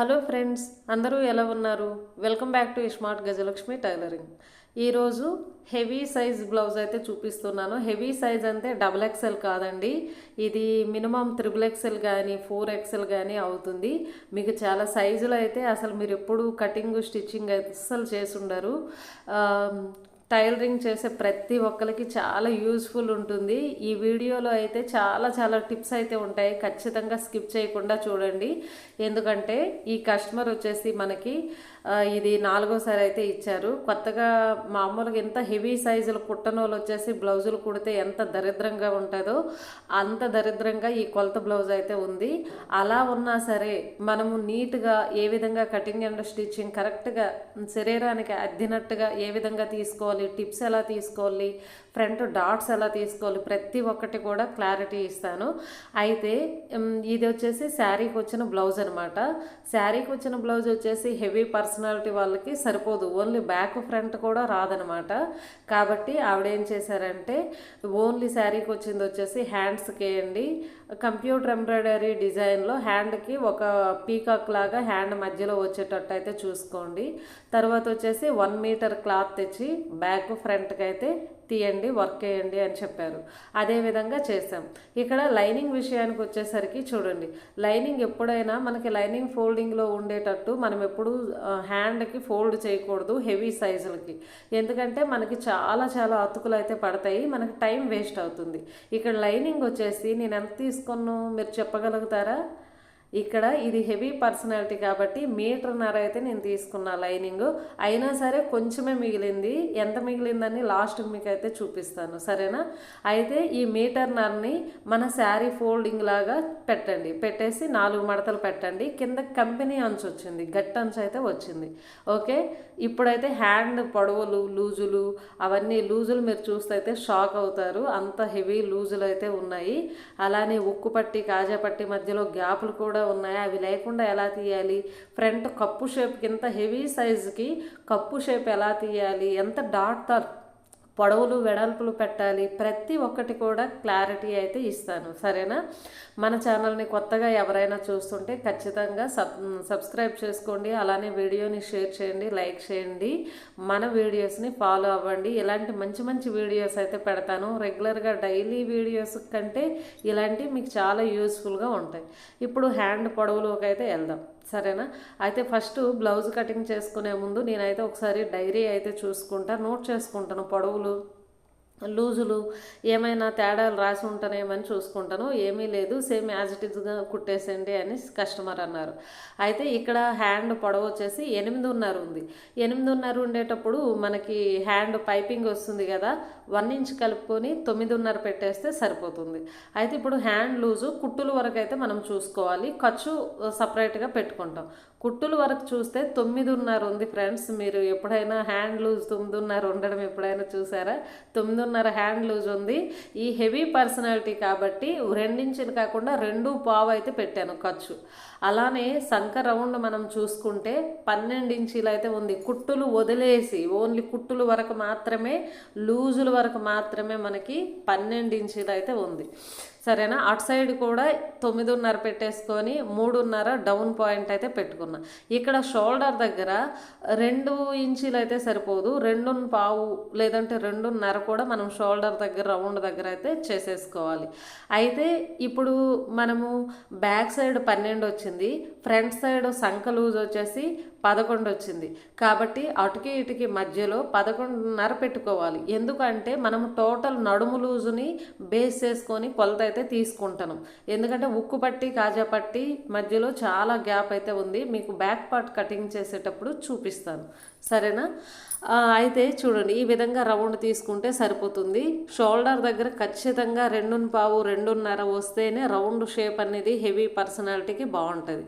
Hello friends అందరూ ఎలా ఉన్నారు? Welcome back to smart Gajalakshmi tailoring. ఈరోజు హెవీ సైజ్ బ్లౌజ్ అయితే చూపిస్తున్నాను. హెవీ సైజ్ అంటే డబుల్ ఎక్సెల్ కాదండి. ఇది మినిమం త్రిబుల్ ఎక్సెల్ కానీ ఫోర్ ఎక్సెల్ కానీ అవుతుంది. మీకు చాలా సైజులు అయితే అసలు మీరు ఎప్పుడు కటింగ్ స్టిచ్చింగ్ అస్సలు చేసి ఉండరు టైలరింగ్ చేసే ప్రతి ఒక్కరికి చాలా యూస్ఫుల్ ఉంటుంది. ఈ వీడియోలో అయితే చాలా చాలా టిప్స్ అయితే ఉంటాయి. ఖచ్చితంగా స్కిప్ చేయకుండా చూడండి. ఎందుకంటే ఈ కస్టమర్ వచ్చేసి మనకి ఇది నాలుగోసారి అయితే ఇచ్చారు. కొత్తగా మామూలుగా ఎంత హెవీ సైజులు కుట్టనోళ్ళు వచ్చేసి బ్లౌజులు కుడితే ఎంత దరిద్రంగా ఉంటుందో అంత దరిద్రంగా ఈ కొలత బ్లౌజ్ అయితే ఉంది. అలా ఉన్నా సరే మనము నీట్గా ఏ విధంగా కటింగ్ అండ్ స్టిచ్చింగ్ కరెక్ట్గా శరీరానికి అద్దినట్టుగా ఏ విధంగా తీసుకోవాలి టిప్స్ ఎలా తీసుకోవాలి ఫ్రంట్ డాట్స్ ఎలా తీసుకోవాలి ప్రతి ఒక్కటి కూడా క్లారిటీ ఇస్తాను. అయితే ఇది వచ్చేసి శారీకి వచ్చిన బ్లౌజ్ అనమాట శారీకి వచ్చిన బ్లౌజ్ వచ్చేసి హెవీ పర్సనాలిటీ వాళ్ళకి సరిపోదు. ఓన్లీ బ్యాక్ ఫ్రంట్ కూడా రాదనమాట కాబట్టి ఆవిడ ఏం చేశారంటే ఓన్లీ శారీకి వచ్చింది వచ్చేసి హ్యాండ్స్కి వేయండి కంప్యూటర్ ఎంబ్రాయిడరీ డిజైన్లో హ్యాండ్కి ఒక పీకాక్ లాగా హ్యాండ్ మధ్యలో వచ్చేటట్టు అయితే చూసుకోండి. తర్వాత వచ్చేసి వన్ మీటర్ క్లాత్ తెచ్చి బ్యాక్ ఫ్రంట్కి అయితే తీయండి వర్క్ వేయండి అని చెప్పారు. అదేవిధంగా చేసాం ఇక్కడ లైనింగ్ విషయానికి వచ్చేసరికి చూడండి. లైనింగ్ ఎప్పుడైనా మనకి లైనింగ్ ఫోల్డింగ్లో ఉండేటట్టు మనం ఎప్పుడు హ్యాండ్కి ఫోల్డ్ చేయకూడదు హెవీ సైజులకి. ఎందుకంటే మనకి చాలా చాలా అతుకులు అయితే పడతాయి మనకి టైం వేస్ట్ అవుతుంది. ఇక్కడ లైనింగ్ వచ్చేసి నేను ఎంత తీసుకున్నాను మీరు చెప్పగలుగుతారా? ఇక్కడ ఇది హెవీ పర్సనాలిటీ కాబట్టి మీటర్న్నర అయితే నేను తీసుకున్న లైనింగ్. అయినా సరే కొంచెమే మిగిలింది. ఎంత మిగిలిందని లాస్ట్ మీకు అయితే చూపిస్తాను. సరేనా? అయితే ఈ మీటర్నర్ని మన శారీ ఫోల్డింగ్ లాగా పెట్టండి. పెట్టేసి నాలుగు మడతలు పెట్టండి. కింద కంపెనీ అంచు వచ్చింది. గట్ అంచు అయితే వచ్చింది. ఓకే? ఇప్పుడైతే హ్యాండ్ పొడవులు లూజులు అవన్నీ లూజులు మీరు చూస్తే అయితే షాక్ అవుతారు. అంత హెవీ లూజులు అయితే ఉన్నాయి. అలానే ఉక్కు పట్టి కాజా పట్టి మధ్యలో గ్యాపులు కూడా ఉన్నాయి. అవి లేకుండా ఎలా తీయాలి? ఫ్రంట్ కప్పు షేప్ కింద హెవీ సైజుకి కప్పు షేప్ ఎలా తీయాలి? ఎంత డాట్ పొడవులు వెడల్పులు పెట్టాలి. ప్రతి ఒక్కటి కూడా క్లారిటీ అయితే ఇస్తాను. సరేనా? మన ఛానల్ని కొత్తగా ఎవరైనా చూస్తుంటే ఖచ్చితంగా సబ్ సబ్స్క్రైబ్ చేసుకోండి. అలానే వీడియోని షేర్ చేయండి లైక్ చేయండి. మన వీడియోస్ని ఫాలో అవ్వండి. ఇలాంటి మంచి మంచి వీడియోస్ అయితే పెడతాను. రెగ్యులర్గా డైలీ వీడియోస్ కంటే ఇలాంటివి మీకు చాలా యూస్ఫుల్గా ఉంటాయి. ఇప్పుడు హ్యాండ్ పొడవులోకి అయితే వెళ్దాం. సరేనా? అయితే ఫస్ట్ బ్లౌజ్ కటింగ్ చేసుకునే ముందు నేనైతే ఒకసారి డైరీ అయితే చూసుకుంటా. నోట్ చేసుకుంటాను. పొడవులు? లూజులు ఏమైనా తేడాలు రాసి ఉంటానేమని చూసుకుంటాను. ఏమీ లేదు సేమ్ యాజ్ ఇట్ ఇస్గా కుట్టేసేయండి అని కస్టమర్ అన్నారు. అయితే ఇక్కడ హ్యాండ్ పొడవు వచ్చేసి ఎనిమిదిన్నర ఉంది. ఎనిమిదిన్నర ఉండేటప్పుడు మనకి హ్యాండ్ పైపింగ్ వస్తుంది కదా వన్ ఇంచ్ కలుపుకొని తొమ్మిదిన్నర పెట్టేస్తే సరిపోతుంది. అయితే ఇప్పుడు హ్యాండ్ లూజు కుట్టుల వరకు అయితే మనం చూసుకోవాలి. ఖర్చు సపరేట్గా పెట్టుకుంటాం. కుట్టుల వరకు చూస్తే తొమ్మిదిన్నర ఉంది ఫ్రెండ్స్ మీరు ఎప్పుడైనా హ్యాండ్ లూజ్ తొమ్మిదిన్నర ఉండడం ఎప్పుడైనా చూసారా? తొమ్మిదిన్నర హ్యాండ్ లూజ్ ఉంది. ఈ హెవీ పర్సనాలిటీ కాబట్టి రెండించిన కాకుండా రెండు పావు అయితే పెట్టాను ఖర్చు. అలానే సంఖ రౌండ్ మనం చూసుకుంటే పన్నెండు ఇంచీలు అయితే ఉంది. కుట్టులు వదిలేసి ఓన్లీ కుట్టుల వరకు మాత్రమే లూజుల వరకు మాత్రమే మనకి పన్నెండు ఇంచీలు అయితే ఉంది. సరేనా? అటు సైడ్ కూడా తొమ్మిదిన్నర పెట్టేసుకొని మూడున్నర డౌన్ పాయింట్ అయితే పెట్టుకున్నా. ఇక్కడ షోల్డర్ దగ్గర రెండు ఇంచీలు అయితే సరిపోదు. రెండు పావు లేదంటే రెండున్నర కూడా మనం షోల్డర్ దగ్గర రౌండ్ దగ్గర అయితే చేసేసుకోవాలి. అయితే ఇప్పుడు మనము బ్యాక్ సైడ్ పన్నెండు వచ్చింది. ఫ్రంట్ సైడ్ సంఖ లూజ్ వచ్చేసి పదకొండు వచ్చింది. కాబట్టి అటుకి ఇటుకి మధ్యలో పదకొండున్నర పెట్టుకోవాలి. ఎందుకంటే మనం టోటల్ నడుము లూజుని బేస్ చేసుకొని కొలత అయితే తీసుకుంటాను. ఎందుకంటే ఉక్కు పట్టి కాజా పట్టి మధ్యలో చాలా గ్యాప్ అయితే ఉంది. మీకు బ్యాక్ పార్ట్ కటింగ్ చేసేటప్పుడు చూపిస్తాను. సరేనా? అయితే చూడండి ఈ విధంగా రౌండ్ తీసుకుంటే సరిపోతుంది. షోల్డర్ దగ్గర ఖచ్చితంగా రెండున్న పావు రెండున్నర వస్తేనే రౌండ్ షేప్ అనేది హెవీ పర్సనాలిటీకి బాగుంటుంది.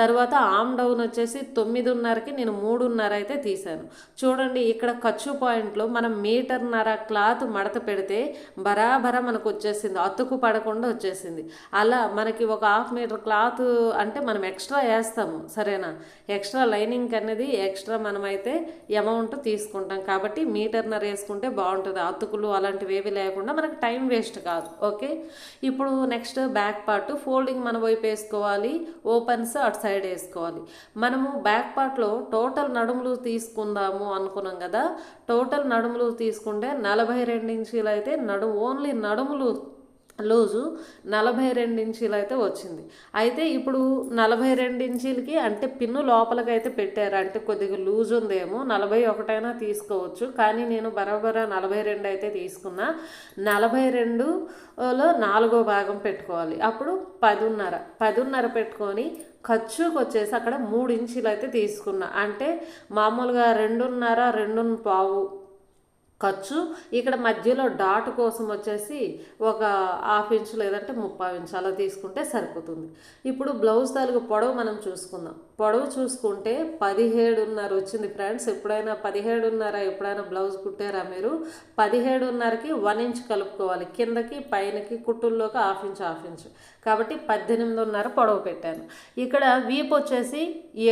తర్వాత ఆమ్ డౌన్ వచ్చేసి తొమ్మిదిన్నరకి నేను మూడున్నర అయితే తీశాను. చూడండి ఇక్కడ ఖర్చు పాయింట్లో మనం మీటర్న్నర క్లాత్ మడత పెడితే బరాబరా మనకు వచ్చేసింది అతుకు పడకుండా వచ్చేసింది. అలా మనకి ఒక హాఫ్ మీటర్ క్లాత్ అంటే మనం ఎక్స్ట్రా వేస్తాము సరేనా? ఎక్స్ట్రా లైనింగ్ అనేది ఎక్స్ట్రా మనమైతే అమౌంట్ తీసుకుంటాం తీసుకుంటాం కాబట్టి మీటర్నర్ వేసుకుంటే బాగుంటుంది. అతుకులు అలాంటివి ఏవి లేకుండా మనకు టైం వేస్ట్ కాదు. ఓకే? ఇప్పుడు నెక్స్ట్ బ్యాక్ పార్ట్ ఫోల్డింగ్ మన వైపు వేసుకోవాలి. ఓపెన్స్ అటు సైడ్ వేసుకోవాలి. మనము బ్యాక్ పార్ట్లో టోటల్ నడుములు తీసుకుందాము అనుకున్నాం కదా. టోటల్ నడుములు తీసుకుంటే నలభై రెండు ఇంచీలు అయితే నడుము ఓన్లీ నడుములు లూజు నలభై రెండు ఇంచీలు అయితే వచ్చింది. అయితే ఇప్పుడు నలభై రెండు ఇంచీలకి అంటే పిన్ను లోపలికి అయితే పెట్టారు. అంటే కొద్దిగా లూజ్ ఉందేమో నలభై ఒకటైనా తీసుకోవచ్చు. కానీ నేను బరాబర నలభై రెండు అయితే తీసుకున్నా. నలభై రెండులో నాలుగో భాగం పెట్టుకోవాలి. అప్పుడు పదున్నర. పదున్నర పెట్టుకొని ఖర్చుకు వచ్చేసి అక్కడ మూడు ఇంచీలు అయితే తీసుకున్నా. అంటే మామూలుగా రెండున్నర రెండు పావు ఖర్చు. ఇక్కడ మధ్యలో డాట్ కోసం వచ్చేసి ఒక హాఫ్ ఇంచ్ లేదంటే ముప్పై ఇంచ్ అలా తీసుకుంటే సరిపోతుంది. ఇప్పుడు బ్లౌజ్ తాలూకు పొడవు మనం చూసుకుందాం. పొడవు చూసుకుంటే పదిహేడున్నర వచ్చింది ఫ్రెండ్స్. ఎప్పుడైనా పదిహేడున్నర ఎప్పుడైనా బ్లౌజ్ కుట్టారా మీరు? పదిహేడున్నరకి వన్ ఇంచ్ కలుపుకోవాలి. కిందకి పైనకి కుట్టుల్లోకి హాఫ్ ఇంచ్ హాఫ్ ఇంచ్. కాబట్టి పద్దెనిమిదిన్నర పొడవు పెట్టాను. ఇక్కడ వీప్ వచ్చేసి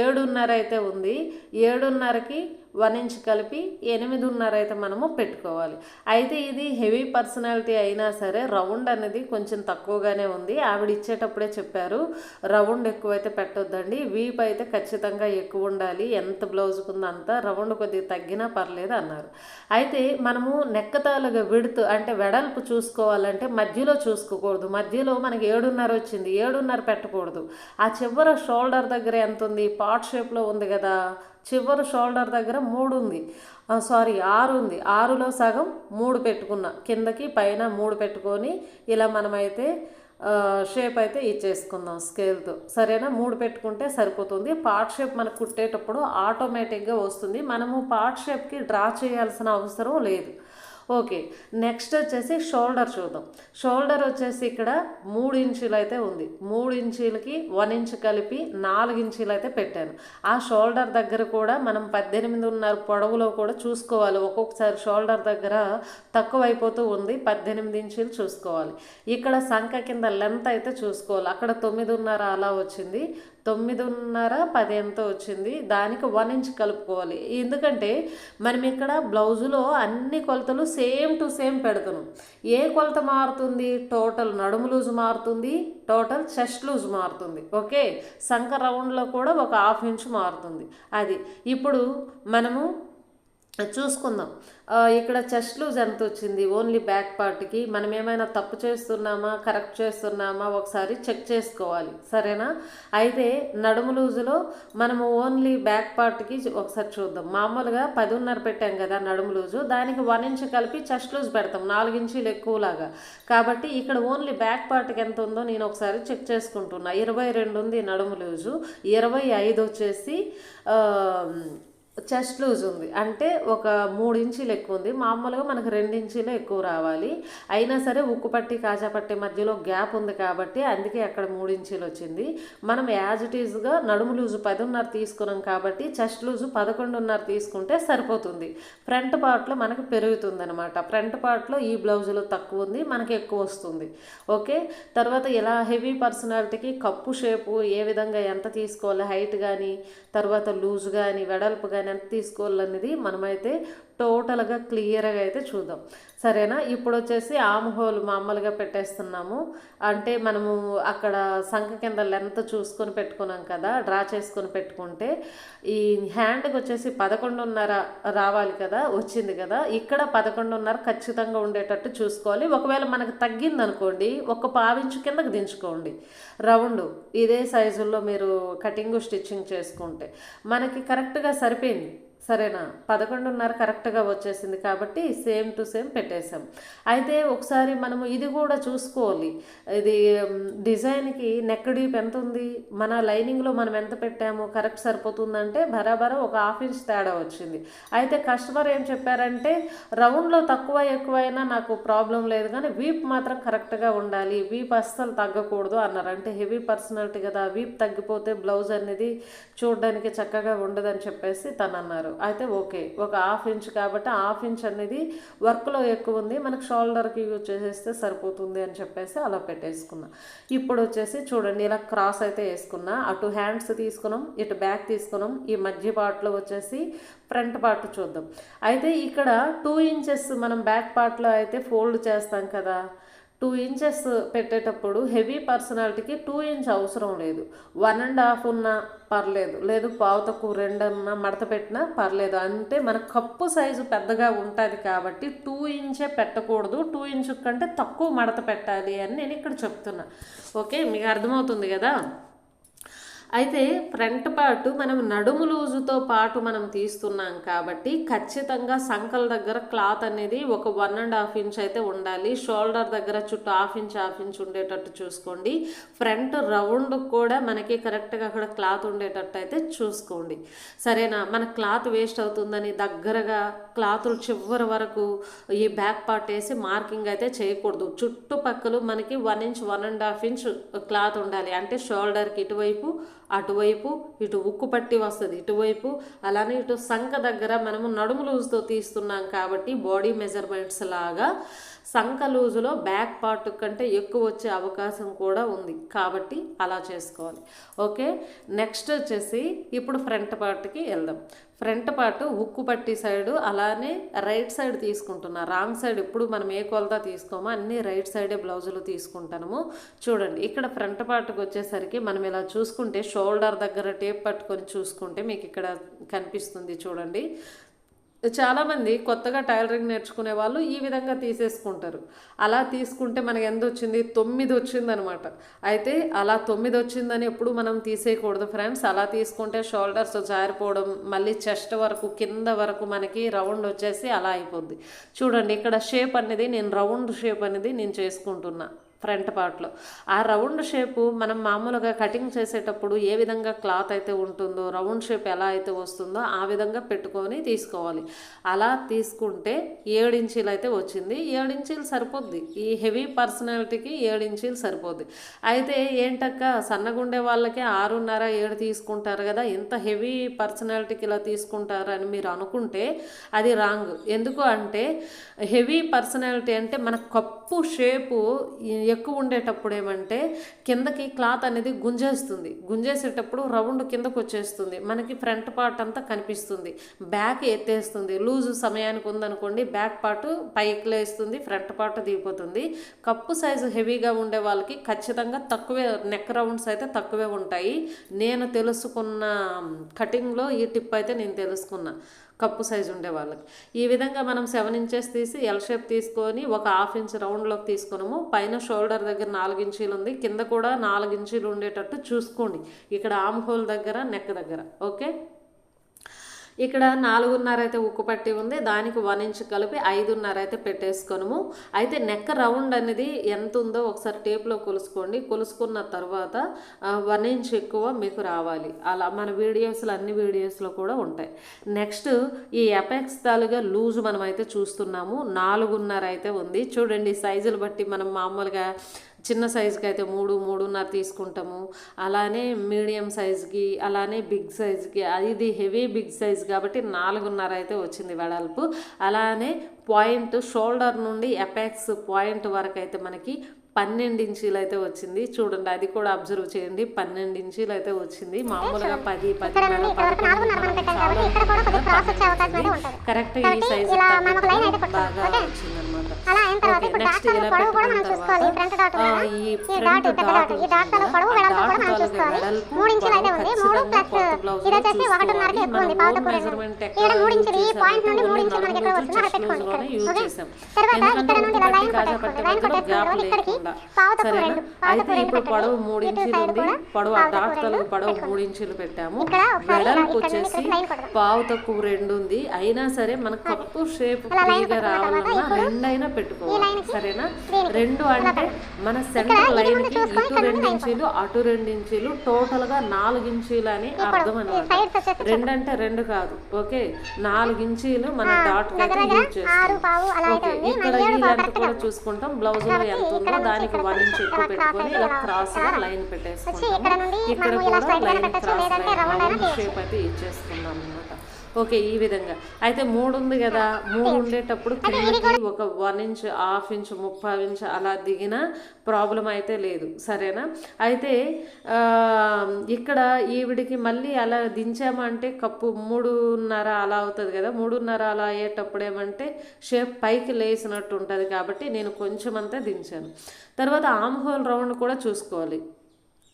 ఏడున్నర అయితే ఉంది. ఏడున్నరకి వన్ ఇంచ్ కలిపి ఎనిమిదిన్నర అయితే మనము పెట్టుకోవాలి. అయితే ఇది హెవీ పర్సనాలిటీ అయినా సరే రౌండ్ అనేది కొంచెం తక్కువగానే ఉంది. ఆవిడ ఇచ్చేటప్పుడే చెప్పారు రౌండ్ ఎక్కువైతే పెట్టొద్దండి. వీప్ అయితే ఖచ్చితంగా ఎక్కువ ఉండాలి. ఎంత బ్లౌజ్ ఉందో అంత రౌండ్ కొద్దిగా తగ్గినా పర్లేదు అన్నారు. అయితే మనము నెక్కతాలుగా విడుతు అంటే వెడల్పు చూసుకోవాలంటే మధ్యలో చూసుకోకూడదు. మధ్యలో మనకి ఏడున్నర వచ్చింది. ఏడున్నర పెట్టకూడదు. ఆ చివర షోల్డర్ దగ్గర ఎంత ఉంది? పాట్ షేప్లో ఉంది కదా. చివరి షోల్డర్ దగ్గర మూడు ఉంది సారీ ఆరు ఉంది ఆరులో సగం మూడు పెట్టుకున్నా. కిందకి పైన మూడు పెట్టుకొని ఇలా మనమైతే షేప్ అయితే ఇచ్చేసుకుందాం స్కేల్తో. సరేనా? మూడు పెట్టుకుంటే సరిపోతుంది. పార్ట్ షేప్ మనకు కుట్టేటప్పుడు ఆటోమేటిక్గా వస్తుంది. మనము పార్ట్ షేప్కి డ్రా చేయాల్సిన అవసరం లేదు. ఓకే నెక్స్ట్ వచ్చేసి షోల్డర్ చూద్దాం. షోల్డర్ వచ్చేసి ఇక్కడ మూడు ఇంచులు అయితే ఉంది. మూడు ఇంచీలకి వన్ ఇంచ్ కలిపి నాలుగు ఇంచీలు అయితే పెట్టాను. ఆ షోల్డర్ దగ్గర కూడా మనం పద్దెనిమిదిన్నర పొడవులో కూడా చూసుకోవాలి. ఒక్కొక్కసారి షోల్డర్ దగ్గర తక్కువైపోతూ ఉంది. పద్దెనిమిది ఇంచులు చూసుకోవాలి. ఇక్కడ సంఖ కింద లెంత్ అయితే చూసుకోవాలి. అక్కడ తొమ్మిదిన్నర అలా వచ్చింది. తొమ్మిదిన్నర పది ఎంత వచ్చింది. దానికి వన్ ఇంచ్ కలుపుకోవాలి. ఎందుకంటే మనం ఇక్కడ బ్లౌజులో అన్ని కొలతలు సేమ్ టు సేమ్ పెడతాను. ఏ కొలత మారుతుంది? టోటల్ నడుము లూజ్ మారుతుంది టోటల్ చెస్ట్ లూజ్ మారుతుంది. ఓకే? సంక రౌండ్లో కూడా ఒక హాఫ్ ఇంచ్ మారుతుంది. అది ఇప్పుడు మనము చూసుకుందాం. ఇక్కడ చెస్ట్ లూజ్ ఎంత వచ్చింది? ఓన్లీ బ్యాక్ పార్ట్కి మనం ఏమైనా తప్పు చేస్తున్నామా కరెక్ట్ చేస్తున్నామా ఒకసారి చెక్ చేసుకోవాలి. సరేనా? అయితే నడుము లూజులో మనము ఓన్లీ బ్యాక్ పార్ట్కి ఒకసారి చూద్దాం. మామూలుగా పదిన్నర పెట్టాం కదా నడుము లూజు. దానికి వన్ ఇంచ్ కలిపి చెస్ట్ లూజ్ పెడతాం. నాలుగు ఇంచులు ఎక్కువలాగా. కాబట్టి ఇక్కడ ఓన్లీ బ్యాక్ పార్ట్కి ఎంత ఉందో నేను ఒకసారి చెక్ చేసుకుంటున్నా. ఇరవై రెండు ఉంది నడుము లూజు. ఇరవై ఐదు వచ్చేసి చెస్ట్ లూజ్ ఉంది. అంటే ఒక మూడు ఇంచీలు ఎక్కువ ఉంది. మామూలుగా మనకు రెండు ఇంచీలు ఎక్కువ రావాలి. అయినా సరే ఉక్కు పట్టి కాజా పట్టి మధ్యలో గ్యాప్ ఉంది కాబట్టి అందుకే అక్కడ మూడు ఇంచీలు వచ్చింది. మనం యాజ్ ఇట్ ఈజ్గా నడుము లూజు పదిన్నర తీసుకున్నాం కాబట్టి చెస్ట్ లూజు పదకొండున్నర తీసుకుంటే సరిపోతుంది. ఫ్రంట్ పార్ట్లో మనకు పెరుగుతుంది అనమాట ఫ్రంట్ పార్ట్లో ఈ బ్లౌజులో తక్కువ ఉంది మనకి ఎక్కువ వస్తుంది. ఓకే? తర్వాత ఇలా హెవీ పర్సనాలిటీకి కప్పు షేపు ఏ విధంగా ఎంత తీసుకోవాలి? హైట్ కానీ తర్వాత లూజ్ కానీ వెడల్పు కానీ ఎంత తీసుకోవాలనేది మనమైతే టోటల్గా క్లియర్గా అయితే చూద్దాం. సరేనా? ఇప్పుడు వచ్చేసి ఆమ్ హోల్ మామూలుగా పెట్టేస్తున్నాము. అంటే మనము అక్కడ సంఖ కింద లెంత్ చూసుకొని పెట్టుకున్నాం కదా డ్రా చేసుకొని పెట్టుకుంటే ఈ హ్యాండ్కి వచ్చేసి పదకొండున్నర రావాలి కదా వచ్చింది కదా ఇక్కడ పదకొండున్నర ఖచ్చితంగా ఉండేటట్టు చూసుకోవాలి. ఒకవేళ మనకు తగ్గింది అనుకోండి ఒక పావించు కిందకి దించుకోండి. రౌండ్ ఇదే సైజుల్లో మీరు కటింగ్ స్టిచ్చింగ్ చేసుకుంటే మనకి కరెక్ట్గా సరిపోయింది. సరేనా? పదకొండున్నర కరెక్ట్గా వచ్చేసింది కాబట్టి సేమ్ టు సేమ్ పెట్టేసాం అయితే ఒకసారి మనము ఇది కూడా చూసుకోవాలి. ఇది డిజైన్కి నెక్ డీప్ ఎంత ఉంది? మన లైనింగ్లో మనం ఎంత పెట్టామో? కరెక్ట్ సరిపోతుందంటే బరాబరా ఒక హాఫ్ ఇంచ్ తేడా వచ్చింది. అయితే కస్టమర్ ఏం చెప్పారంటే రౌండ్లో తక్కువ ఎక్కువైనా నాకు ప్రాబ్లం లేదు కానీ వీప్ మాత్రం కరెక్ట్గా ఉండాలి. వీప్ అస్సలు తగ్గకూడదు అన్నారు. అంటే హెవీ పర్సనాలిటీ కదా వీప్ తగ్గిపోతే బ్లౌజ్ అనేది చూడడానికి చక్కగా ఉండదని చెప్పేసి తను అన్నారు అయితే ఓకే ఒక హాఫ్ ఇంచ్ కాబట్టి హాఫ్ ఇంచ్ అనేది వర్క్లో ఎక్కువ ఉంది. మనకు షోల్డర్కి యూజ్ చేసేస్తే సరిపోతుంది అని చెప్పేసి అలా పెట్టేసుకున్నా. ఇప్పుడు వచ్చేసి చూడండి ఇలా క్రాస్ అయితే వేసుకున్నా. అటు హ్యాండ్స్ తీసుకున్నాం ఇటు బ్యాక్ తీసుకున్నాం. ఈ మధ్య పార్ట్లో వచ్చేసి ఫ్రంట్ పార్ట్ చూద్దాం. అయితే ఇక్కడ టూ ఇంచెస్ మనం బ్యాక్ పార్ట్లో అయితే ఫోల్డ్ చేస్తాం కదా. టూ ఇంచెస్ పెట్టేటప్పుడు హెవీ పర్సనాలిటీకి టూ ఇంచ్ అవసరం లేదు. వన్ అండ్ హాఫ్ ఉన్నా పర్లేదు. లేదు పావు తక్కువ రెండన్నా మడత పెట్టినా పర్లేదు. అంటే మన కప్పు సైజు పెద్దగా ఉంటుంది కాబట్టి టూ ఇంచే పెట్టకూడదు. టూ ఇంచ్ కంటే తక్కువ మడత పెట్టాలి అని నేను ఇక్కడ చెప్తున్నా. ఓకే? మీకు అర్థమవుతుంది కదా? అయితే ఫ్రంట్ పార్ట్ మనం నడుము లూజుతో పాటు మనం తీస్తున్నాం కాబట్టి ఖచ్చితంగా సంకల దగ్గర క్లాత్ అనేది ఒక వన్ అండ్ హాఫ్ ఇంచ్ అయితే ఉండాలి. షోల్డర్ దగ్గర చుట్టూ హాఫ్ ఇంచ్ హాఫ్ ఇంచ్ ఉండేటట్టు చూసుకోండి. ఫ్రంట్ రౌండ్ కూడా మనకి కరెక్ట్గా అక్కడ క్లాత్ ఉండేటట్టు అయితే చూసుకోండి. సరేనా? మన క్లాత్ వేస్ట్ అవుతుందని దగ్గరగా క్లాతులు చివరి వరకు ఈ బ్యాక్ పార్ట్ వేసి మార్కింగ్ అయితే చేయకూడదు. చుట్టుపక్కల మనకి one inch one and half inch cloth ఉండాలి. అంటే షోల్డర్కి ఇటువైపు అటువైపు ఇటు ఉక్కు పట్టి వస్తుంది. ఇటువైపు అలానే ఇటు సంఖ దగ్గర మనము నడుము లూజుతో తీస్తున్నాం కాబట్టి బాడీ మెజర్మెంట్స్ లాగా సంఖ లూజులో బ్యాక్ పార్ట్ కంటే ఎక్కువ వచ్చే అవకాశం కూడా ఉంది. కాబట్టి అలా చేసుకోవాలి. ఓకే? నెక్స్ట్ వచ్చేసి ఇప్పుడు ఫ్రంట్ పార్ట్కి వెళ్దాం. ఫ్రంట్ పార్ట్ ఉక్కు పట్టి సైడ్ అలానే రైట్ సైడ్ తీసుకుంటున్నా. రాంగ్ సైడ్ ఎప్పుడు మనం ఏ కొలత తీసుకోమో అన్ని రైట్ సైడే బ్లౌజులు తీసుకుంటాము. చూడండి ఇక్కడ ఫ్రంట్ పార్ట్కి వచ్చేసరికి మనం ఇలా చూసుకుంటే షోల్డర్ దగ్గర టేప్ పట్టుకొని చూసుకుంటే మీకు ఇక్కడ కనిపిస్తుంది చూడండి. చాలామంది కొత్తగా టైలరింగ్ నేర్చుకునే వాళ్ళు ఈ విధంగా తీసేసుకుంటారు. అలా తీసుకుంటే మనకి ఎంత వచ్చింది? తొమ్మిది వచ్చిందనమాట అయితే అలా తొమ్మిది వచ్చిందని ఎప్పుడు మనం తీసేయకూడదు ఫ్రెండ్స్. అలా తీసుకుంటే షోల్డర్స్ జారిపోవడం మళ్ళీ చెస్ట్ వరకు కింద వరకు మనకి రౌండ్ వచ్చేసి అలా అయిపోద్ది. చూడండి ఇక్కడ షేప్ అనేది నేను రౌండ్ షేప్ అనేది నేను చేసుకుంటున్నా. ఫ్రంట్ పార్ట్లో. ఆ రౌండ్ షేపు మనం మామూలుగా కటింగ్ చేసేటప్పుడు ఏ విధంగా క్లాత్ అయితే ఉంటుందో రౌండ్ షేప్ ఎలా అయితే వస్తుందో ఆ విధంగా పెట్టుకొని తీసుకోవాలి. అలా తీసుకుంటే ఏడించీలు అయితే వచ్చింది. ఏడించీలు సరిపోద్ది. ఈ హెవీ పర్సనాలిటీకి ఏడించీలు సరిపోద్ది. అయితే ఏంటక్క సన్నగుండే వాళ్ళకి ఆరున్నర ఏడు తీసుకుంటారు కదా. ఇంత హెవీ పర్సనాలిటీకి ఇలా తీసుకుంటారు అని మీరు అనుకుంటే అది రాంగ్. ఎందుకు అంటే హెవీ పర్సనాలిటీ అంటే మన కప్పు కప్పు షేపు ఎక్కువ ఉండేటప్పుడు ఏమంటే కిందకి క్లాత్ అనేది గుంజేస్తుంది. గుంజేసేటప్పుడు రౌండ్ కిందకు వచ్చేస్తుంది. మనకి ఫ్రంట్ పార్ట్ అంతా కనిపిస్తుంది. బ్యాక్ ఎత్తేస్తుంది. లూజు సమయానికి ఉందనుకోండి బ్యాక్ పార్ట్ పైకి లేస్తుంది ఫ్రంట్ పార్ట్ దిగిపోతుంది. కప్పు సైజు హెవీగా ఉండే వాళ్ళకి ఖచ్చితంగా తక్కువే నెక్ రౌండ్స్ అయితే తక్కువే ఉంటాయి. నేను తెలుసుకున్న కటింగ్లో ఈ టిప్ అయితే నేను తెలుసుకున్నా. కప్పు సైజు ఉండే వాళ్ళకి. ఈ విధంగా మనం సెవెన్ ఇంచెస్ తీసి ఎల్ షేప్ తీసుకొని ఒక హాఫ్ ఇంచ్ రౌండ్లోకి తీసుకున్నాము. పైన షోల్డర్ దగ్గర నాలుగు ఇంచీలు ఉంది. కింద కూడా నాలుగు ఇంచీలు ఉండేటట్టు చూసుకోండి. ఇక్కడ ఆమ్ హోల్ దగ్గర నెక్ దగ్గర. ఓకే? ఇక్కడ నాలుగున్నర అయితే ఉక్కు పట్టి ఉంది. దానికి వన్ ఇంచ్ కలిపి ఐదున్నర అయితే పెట్టేసుకొనము. అయితే నెక్ రౌండ్ అనేది ఎంత ఉందో ఒకసారి టేప్లో కొలుసుకోండి. కొలుసుకున్న తర్వాత వన్ ఇంచ్ ఎక్కువ మీకు రావాలి. అలా మన వీడియోస్లో అన్ని వీడియోస్లో కూడా ఉంటాయి. నెక్స్ట్ ఈ ఎపెక్స్ తాలుగా లూజ్ మనం అయితే చూస్తున్నాము. నాలుగున్నర అయితే ఉంది. చూడండి సైజులు బట్టి మనం మామూలుగా చిన్న సైజుకి అయితే మూడు మూడున్నర తీసుకుంటాము. అలానే మీడియం సైజుకి అలానే బిగ్ సైజుకి ఇది హెవీ బిగ్ సైజ్ కాబట్టి నాలుగున్నర అయితే వచ్చింది వెడల్పు. అలానే పాయింట్ షోల్డర్ నుండి ఎపాక్స్ పాయింట్ వరకు అయితే మనకి పన్నెండు ఇంచీలు అయితే వచ్చింది. చూడండి అది కూడా అబ్జర్వ్ చేయండి. పన్నెండు ఇంచీలు అయితే వచ్చింది. మామూలుగా పది పదిన్నర కరెక్ట్ ఈ సైజు బాగా వచ్చింది ఇలా పెట్టుకున్న తర్వాత ఆ, ఈ ఫ్రంట్ డాట్ ఉంటుంది కదా, ఆ డాట్ తాలూకా వెడల్పు పొడవు కొత్త బ్లౌజ్లో చూసుకోవాలి. మనం ఓన్ మెజర్మెంట్ ఎక్కడ యూజ్ చేసామంటే ఓన్లీ నడుము రోజు చెస్ట్ లూజ్లోనే యూజ్ చేసాం ఎందుకంటే ఉక్కు పట్టి కాజా పట్టి మధ్యలో గ్యాప్ లేకుండా. సరేనా? అయితే ఇప్పుడు పొడవు మూడు ఇంచులు ఉంది. పొడవు ఆ డాట్ పొడవు మూడు ఇంచులు పెట్టాము. వెడల్పు వచ్చేసి పావు తక్కువ రెండు ఉంది అయినా సరే మన కప్పు షేప్ రావాలన్నా రెండైనా పెట్టుకోవాలి సరేనా? రెండు అంటే మన సెంటర్ లైన్కి ఇటు రెండు ఇంచీలు అటు రెండు ఇంచీలు టోటల్గా నాలుగు ఇంచీలు అని అర్థం అనమాట రెండు అంటే రెండు కాదు ఓకే? నాలుగు ఇంచీలు మన డాట్కి అయితే యూజ్ చేస్తాం ఓకే ఇక్కడ ఈ లెంత్ కూడా చూసుకుంటాం. బ్లౌజ్లో ఎంత ఉందో దానికి వన్ ఇంచ్ ఎక్కువ పెట్టుకొని ఇలా క్రాస్గా లైన్ పెట్టేసుకుంటాము. ఇక్కడ కూడా లైన్ క్రాస్ లైన్ షేప్ అయితే ఇచ్చేసుకున్నాం అనమాట ఓకే ఈ విధంగా. అయితే మూడు ఉంది కదా మూడు ఉండేటప్పుడు కిందకి ఒక వన్ ఇంచ్ హాఫ్ ఇంచ్ ముప్పై ఇంచ్ అలా దిగిన ప్రాబ్లం అయితే లేదు. సరేనా? అయితే ఇక్కడ ఈవిడికి మళ్ళీ అలా దించామంటే కప్పు మూడున్నర అలా అవుతుంది కదా మూడున్నర అలా అయ్యేటప్పుడు ఏమంటే షేప్ పైకి లేసినట్టు ఉంటుంది కాబట్టి నేను కొంచెం అంతా దించాను. తర్వాత ఆమ్ హోల్ రౌండ్ కూడా చూసుకోవాలి.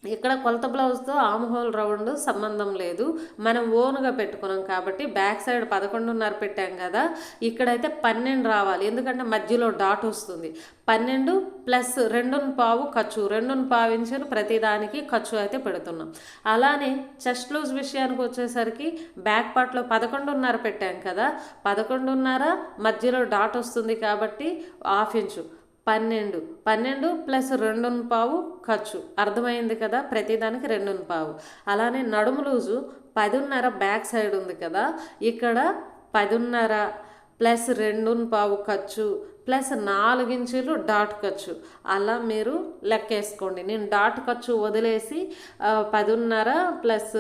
ఇక్కడ కొలత బ్లౌజ్తో ఆమ్ హోల్ రౌండ్ సంబంధం లేదు. మనం ఓన్గా పెట్టుకున్నాం కాబట్టి బ్యాక్ సైడ్ పదకొండున్నర పెట్టాం కదా ఇక్కడైతే పన్నెండు రావాలి. ఎందుకంటే మధ్యలో డాట్ వస్తుంది. పన్నెండు ప్లస్ రెండున్న పావు ఖర్చు రెండున్న పావు ఇంచులు ప్రతిదానికి ఖర్చు అయితే పెడుతున్నాం. అలానే చెస్ట్ లూజ్ విషయానికి వచ్చేసరికి బ్యాక్ పార్ట్లో పదకొండున్నర పెట్టాం కదా పదకొండున్నర మధ్యలో డాట్ వస్తుంది కాబట్టి హాఫ్ ఇంచు. పన్నెండు. పన్నెండు ప్లస్ రెండున్న పావు ఖర్చు. అర్థమైంది కదా? ప్రతిదానికి రెండున్న పావు. అలానే నడుము లూజు పదిన్నర బ్యాక్ సైడ్ ఉంది కదా? ఇక్కడ పదిన్నర ప్లస్ రెండున్న పావు ఖర్చు. ప్లస్ నాలుగించులు డాట్ ఖర్చు. అలా మీరు లెక్కేసుకోండి. నేను డాట్ ఖర్చు వదిలేసి పదిన్నర ప్లస్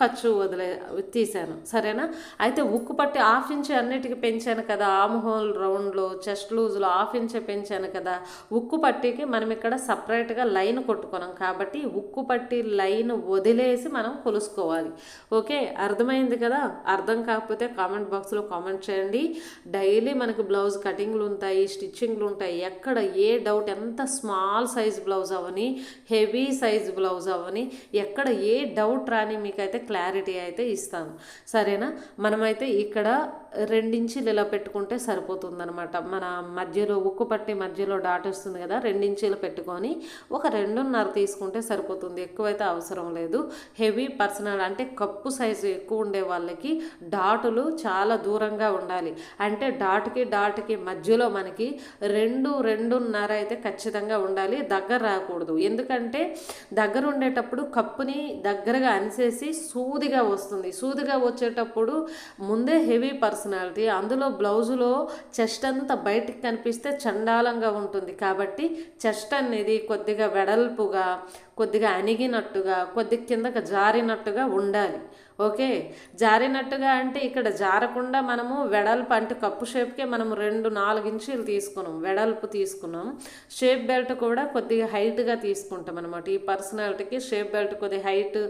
ఖర్చు వదిలే తీసాను. సరేనా? అయితే ఉక్కు పట్టి హాఫ్ ఇంచ్ అన్నిటికీ పెంచాను కదా. ఆమ్ హోల్ రౌండ్లో చెస్ట్ లూజ్లో హాఫ్ ఇంచ్ పెంచాను కదా. ఉక్కు పట్టికి మనం ఇక్కడ సపరేట్గా లైన్ కొట్టుకున్నాం కాబట్టి ఉక్కు పట్టి లైన్ వదిలేసి మనం కొలుసుకోవాలి. ఓకే? అర్థమైంది కదా? అర్థం కాకపోతే కామెంట్ బాక్స్లో కామెంట్ చేయండి. డైలీ మనకు బ్లౌజ్ కటింగ్లు ఉంటాయి. స్టిచ్చింగ్లు ఉంటాయి ఎక్కడ ఏ డౌట్ ఎంత స్మాల్ సైజ్ బ్లౌజ్ అవని హెవీ సైజ్ బ్లౌజ్ అవని ఎక్కడ ఏ డౌట్ రాని మీకైతే క్లారిటీ అయితే ఇస్తాను. సరేనా? మనమైతే ఇక్కడ రెండించీలు ఇలా పెట్టుకుంటే సరిపోతుందనమాట మన మధ్యలో ఉక్కు పట్టి మధ్యలో డాట్ వస్తుంది కదా రెండించీలు పెట్టుకొని ఒక రెండున్నర తీసుకుంటే సరిపోతుంది. ఎక్కువైతే అవసరం లేదు. హెవీ పర్సనల్ అంటే కప్పు సైజు ఎక్కువ ఉండే వాళ్ళకి డాటులు చాలా దూరంగా ఉండాలి. అంటే డాట్కి డాట్కి మధ్యలో మనకి రెండు రెండున్నర అయితే ఖచ్చితంగా ఉండాలి. దగ్గర రాకూడదు. ఎందుకంటే దగ్గర ఉండేటప్పుడు కప్పుని దగ్గరగా అనిసేసి సూదిగా వస్తుంది. సూదిగా వచ్చేటప్పుడు ముందే హెవీ పర్సన్ పర్సనాలిటీ అందులో బ్లౌజులో చెస్ట్ అంతా బయటికి కనిపిస్తే చండాలంగా ఉంటుంది. కాబట్టి చెస్ట్ అనేది కొద్దిగా వెడల్పుగా కొద్దిగా అణిగినట్టుగా కొద్ది కిందకి జారినట్టుగా ఉండాలి. ఓకే? జారినట్టుగా అంటే ఇక్కడ జారకుండా మనము వెడల్పు అంటే కప్పు షేప్కే మనం రెండు నాలుగు ఇంచులు తీసుకున్నాం. వెడల్పు తీసుకున్నాం. షేప్ బెల్ట్ కూడా కొద్దిగా హైట్గా తీసుకుంటాం అనమాట ఈ పర్సనాలిటీకి షేప్ బెల్ట్ కొద్దిగా హైట్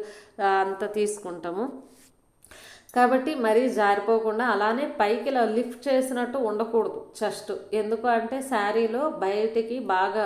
అంత తీసుకుంటాము. కాబట్టి మరీ జారిపోకుండా అలానే పైకి ఇలా లిఫ్ట్ చేసినట్టు ఉండకూడదు చెస్ట్ ఎందుకు అంటే శారీలో బయటికి బాగా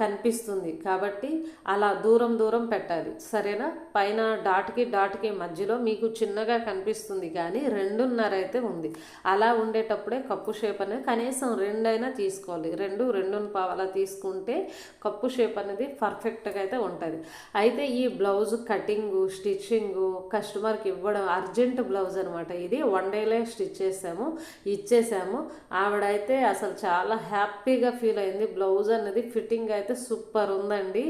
కనిపిస్తుంది. కాబట్టి అలా దూరం దూరం పెట్టాలి. సరేనా? పైన డాట్కి డాట్కి మధ్యలో మీకు చిన్నగా కనిపిస్తుంది కానీ రెండున్నర అయితే ఉంది. అలా ఉండేటప్పుడే కప్పు షేప్ అనేది కనీసం రెండైనా తీసుకోవాలి. రెండు రెండు పావలా తీసుకుంటే కప్పు షేప్ అనేది పర్ఫెక్ట్గా అయితే ఉంటుంది. అయితే ఈ బ్లౌజ్ కటింగు స్టిచ్చింగు కస్టమర్కి ఇవ్వడం అర్జెంట్ బ్లౌజ్ అనమాట ఇది వన్ డేలే స్టిచ్ చేసాము ఇచ్చేసాము. ఆవిడైతే అసలు చాలా హ్యాపీగా ఫీల్ అయింది. బ్లౌజ్ అనేది ఫిట్ ఫిట్టింగ్ అయితే సూపర్ ఉందండి.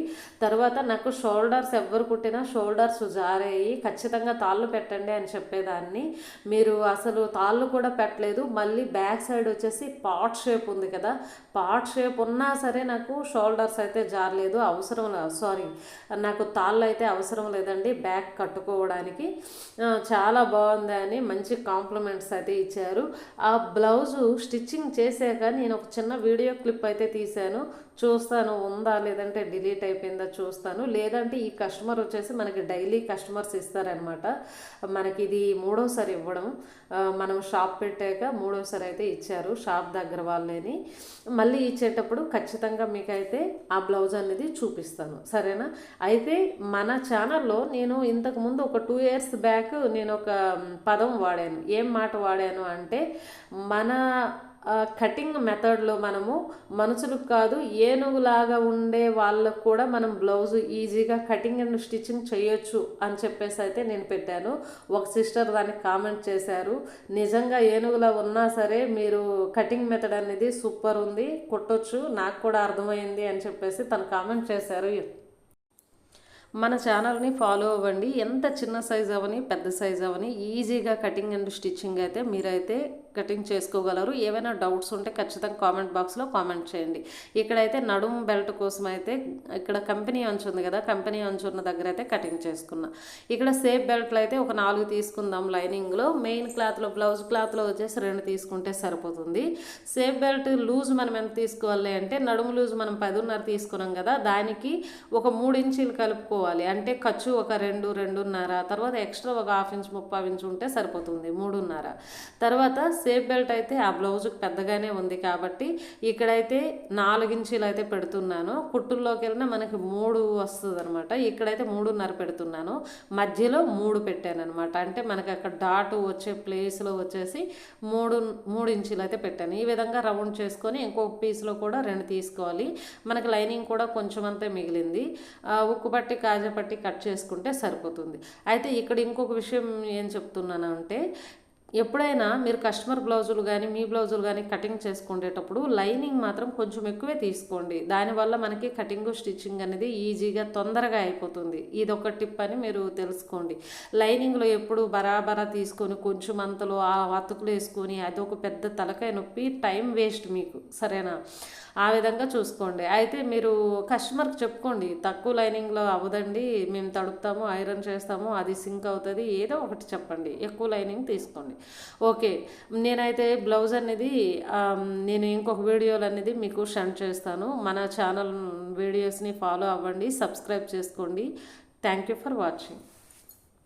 తర్వాత నాకు షోల్డర్స్ ఎవరు కుట్టినా షోల్డర్స్ జారేయి ఖచ్చితంగా తాళ్ళు పెట్టండి అని చెప్పేదాన్ని. మీరు అసలు తాళ్ళు కూడా పెట్టలేదు. మళ్ళీ బ్యాక్ సైడ్ వచ్చేసి పాట్ షేప్ ఉంది కదా పాట్ షేప్ ఉన్నా సరే నాకు షోల్డర్స్ అయితే జారలేదు. అవసరం సారీ నాకు తాళ్ళు అయితే అవసరం లేదండి బ్యాక్ కట్టుకోవడానికి. చాలా బాగుంది అని మంచి కాంప్లిమెంట్స్ అయితే ఇచ్చారు. ఆ బ్లౌజు స్టిచ్చింగ్ చేశాక నేను ఒక చిన్న వీడియో క్లిప్ అయితే తీశాను. చూస్తాను ఉందా లేదంటే డిలీట్ అయిపోయిందా చూస్తాను. లేదంటే ఈ కస్టమర్ వచ్చేసి మనకి డైలీ కస్టమర్స్ ఇస్తారనమాట మనకి ఇది మూడోసారి ఇవ్వడం. మనం షాప్ పెట్టాక మూడోసారి అయితే ఇచ్చారు షాప్ దగ్గర వాళ్ళని. మళ్ళీ ఇచ్చేటప్పుడు ఖచ్చితంగా మీకైతే ఆ బ్లౌజ్ అనేది చూపిస్తాను. సరేనా? అయితే మన ఛానల్లో నేను ఇంతకు ముందు ఒక టూ ఇయర్స్ బ్యాక్ నేను ఒక పదం వాడాను. ఏం మాట వాడాను అంటే మన కటింగ్ మెథడ్లో మనము మనుషులకు కాదు ఏనుగులాగా ఉండే వాళ్ళకు కూడా మనం బ్లౌజ్ ఈజీగా కటింగ్ అండ్ స్టిచ్చింగ్ చేయొచ్చు అని చెప్పేసి అయితే నేను పెట్టాను. ఒక సిస్టర్ దానికి కామెంట్ చేశారు నిజంగా ఏనుగులా ఉన్నా సరే మీరు కటింగ్ మెథడ్ అనేది సూపర్ ఉంది కుట్టొచ్చు నాకు కూడా అర్థమైంది అని చెప్పేసి తను కామెంట్ చేశారు. మన ఛానల్ని ఫాలో అవ్వండి. ఎంత చిన్న సైజ్ అవని పెద్ద సైజ్ అవని ఈజీగా కటింగ్ అండ్ స్టిచ్చింగ్ అయితే మీరైతే కటింగ్ చేసుకోగలరు. ఏవైనా డౌట్స్ ఉంటే ఖచ్చితంగా కామెంట్ బాక్స్లో కామెంట్ చేయండి. ఇక్కడైతే నడుము బెల్ట్ కోసం అయితే ఇక్కడ కంపెనీ అంచు ఉంది కదా కంపెనీ అంచు ఉన్న దగ్గర అయితే కటింగ్ చేసుకున్నా. ఇక్కడ సేఫ్ బెల్ట్లు అయితే ఒక నాలుగు తీసుకుందాం లైనింగ్లో. మెయిన్ క్లాత్లో బ్లౌజ్ క్లాత్లో వచ్చేసి రెండు తీసుకుంటే సరిపోతుంది. సేఫ్ బెల్ట్ లూజ్ మనం ఎంత తీసుకోవాలి అంటే నడుము లూజ్ మనం పదిన్నర తీసుకున్నాం కదా దానికి ఒక మూడు ఇంచీలు కలుపుకోవాలి. అంటే ఖర్చు ఒక రెండు రెండున్నర తర్వాత ఎక్స్ట్రా ఒక హాఫ్ ఇంచ్ ముప్పై ఇంచ్ ఉంటే సరిపోతుంది మూడున్నర. తర్వాత సేఫ్ బెల్ట్ అయితే ఆ బ్లౌజ్కి పెద్దగానే ఉంది కాబట్టి ఇక్కడైతే నాలుగించీలు అయితే పెడుతున్నాను. కుట్టుల్లోకి వెళ్ళినా మనకి మూడు వస్తుంది అనమాట ఇక్కడైతే మూడున్నర పెడుతున్నాను. మధ్యలో మూడు పెట్టాను అనమాట అంటే మనకి అక్కడ డాట్ వచ్చే ప్లేస్లో వచ్చేసి మూడు మూడు ఇంచీలు అయితే పెట్టాను. ఈ విధంగా రౌండ్ చేసుకొని ఇంకొక పీస్లో కూడా రెండు తీసుకోవాలి. మనకి లైనింగ్ కూడా కొంచెం అంతే మిగిలింది. ఆ, ఉక్కు పట్టి కాజా పట్టి కట్ చేసుకుంటే సరిపోతుంది. అయితే ఇక్కడ ఇంకొక విషయం ఏం చెప్తున్నాను అంటే ఎప్పుడైనా మీరు కస్టమర్ బ్లౌజులు కానీ మీ బ్లౌజులు కానీ కటింగ్ చేసుకునేటప్పుడు లైనింగ్ మాత్రం కొంచెం ఎక్కువే తీసుకోండి. దానివల్ల మనకి కటింగ్ స్టిచ్చింగ్ అనేది ఈజీగా తొందరగా అయిపోతుంది. ఇది ఒక టిప్ అని మీరు తెలుసుకోండి. లైనింగ్లో ఎప్పుడు బరాబరా తీసుకొని కొంచెం అంతలో ఆ అతుకులు వేసుకొని అదొక పెద్ద తలకాయ నొప్పి టైం వేస్ట్ మీకు. సరేనా? ఆ విధంగా చూసుకోండి. అయితే మీరు కస్టమర్కి చెప్పుకోండి తక్కువ లైనింగ్లో అవ్వదండి మేము తడుపుతాము ఐరన్ చేస్తాము అది సింక్ అవుతుంది. ఏదో ఒకటి చెప్పండి. ఎక్కువ లైనింగ్ తీసుకోండి. ఓకే నేనైతే బ్లౌజ్ అనేది నేను ఇంకొక వీడియోలు అనేది మీకు సెండ్ చేస్తాను. మన ఛానల్ వీడియోస్ని ఫాలో అవ్వండి సబ్స్క్రైబ్ చేసుకోండి. Thank you for watching.